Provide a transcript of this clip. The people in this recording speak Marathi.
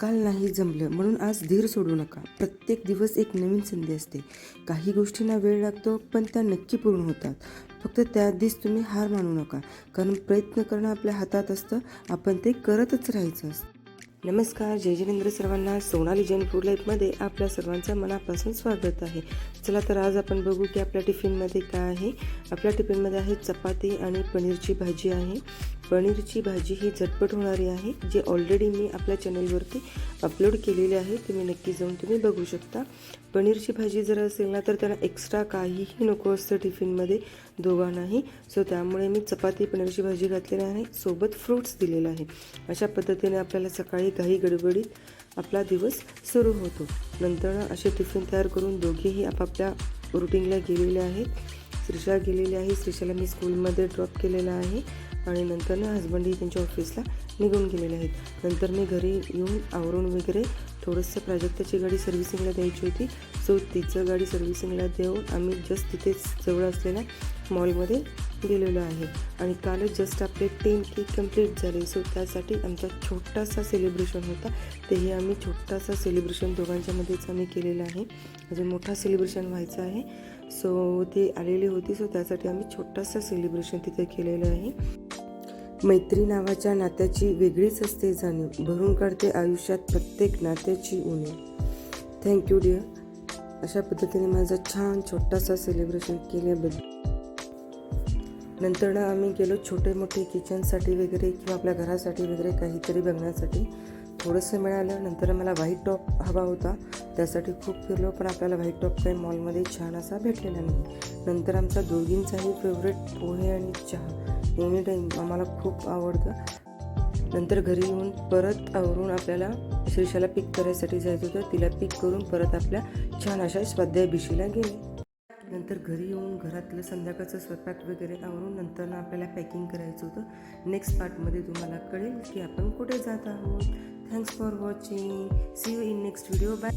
काल नाही जमलं म्हणून आज धीर सोडू नका. प्रत्येक दिवस एक नवीन संधी असते. काही गोष्टींना वेळ लागतो पण त्या नक्की पूर्ण होतात. फक्त त्या आधीच तुम्ही हार मानू नका. कारण प्रयत्न करणं आपल्या हातात असतं आपण ते करतच राहायचं असतं. नमस्कार जय जिनेंद्र सर्वांना. सोनाली जैन फूड लाईफमध्ये आपल्या सर्वांचं मनापासून स्वागत आहे. चला तर आज आपण बघू की आपल्या टिफिनमध्ये काय आहे. आपल्या टिफिनमध्ये आहे चपाती आणि पनीरची भाजी आहे. पनीरची भाजी ही झटपट होणारी आहे जी ऑलरेडी मी आपल्या चॅनलवरती अपलोड केलेली आहे तुम्ही नक्की जाऊन तुम्ही बघू शकता. पनीरची भाजी जर असेल ना तर त्यांना एक्स्ट्रा काहीही नको असतं टिफिनमध्ये दोघांनाही. सो त्यामुळे मी चपाती पनीरची भाजी घातलेली आहे सोबत फ्रूट्स दिलेलं आहे. अशा पद्धतीने आपल्याला सकाळी काही गडबडीत आपला दिवस सुरू होतो. नंतर असे टिफिन तयार करून दोघेही आपापल्या रुटीनला गेलेले आहेत. श्रीषा गेलेली आहे श्रीषाला मी स्कूलमध्ये ड्रॉप केलेला आहे. आणि नंतर ना हजबंडही त्यांच्या ऑफिसला निघून गेलेले आहेत. नंतर मी घरी येऊन आवरून वगैरे थोडंसं प्राजक्ताची गाडी सर्व्हिसिंगला द्यायची होती. सो तिचं गाडी सर्व्हिसिंगला देऊन आम्ही जस्ट तिथेच जवळ असलेल्या मॉलमध्ये गेलेलो आहे. आणि कालच जस्ट आपले टेन के कंप्लीट झाले. सो त्यासाठी आमचा छोटासा सेलिब्रेशन होता. तेही आम्ही छोटासा सेलिब्रेशन दोघांच्यामध्येच आम्ही केलेलं आहे. अजून मोठा सेलिब्रेशन व्हायचं आहे. सो ती आलेली होती. सो त्यासाठी आम्ही छोटासा सेलिब्रेशन तिथे केलेलं आहे. मैत्री नावाच्या नात्याची वेगळीच असते जाणीव. भरून काढते आयुष्यात प्रत्येक नात्याची उणीव. थँक्यू डिअर अशा पद्धतीने माझा छान छोटासा सेलिब्रेशन केल्याबद्दल. नंतर ना आम्ही गेलो छोटे मोठे किचनसाठी वगैरे किंवा आपल्या घरासाठी वगैरे काहीतरी बघण्यासाठी. थोडंसं मिळालं नंतर मला व्हाईट टॉप हवा होता. त्यासाठी खूप फिरलो पण आपल्याला व्हाईट टॉप काही मॉलमध्ये छान असा भेटलेला नाही. नंतर आमचा दोघींचाही फेवरेट पोहे आणि चहा. एनी टाईम आम्हाला खूप आवडतं. नंतर घरी येऊन परत आवरून आपल्याला श्रीषाला पिक करायसाठी जायचं होतं. तिला पिक करून परत आपल्या छान अशा स्वाध्याय भिशीला गेले. नंतर घरी येऊन घरातलं संध्याकाळचं स्वयंपाक वगैरे आवरून नंतर ना आपल्याला पॅकिंग करायचं होतं. नेक्स्ट पार्टमध्ये तुम्हाला कळेल की आपण कुठे जात आहोत. Thanks for watching see you in next video bye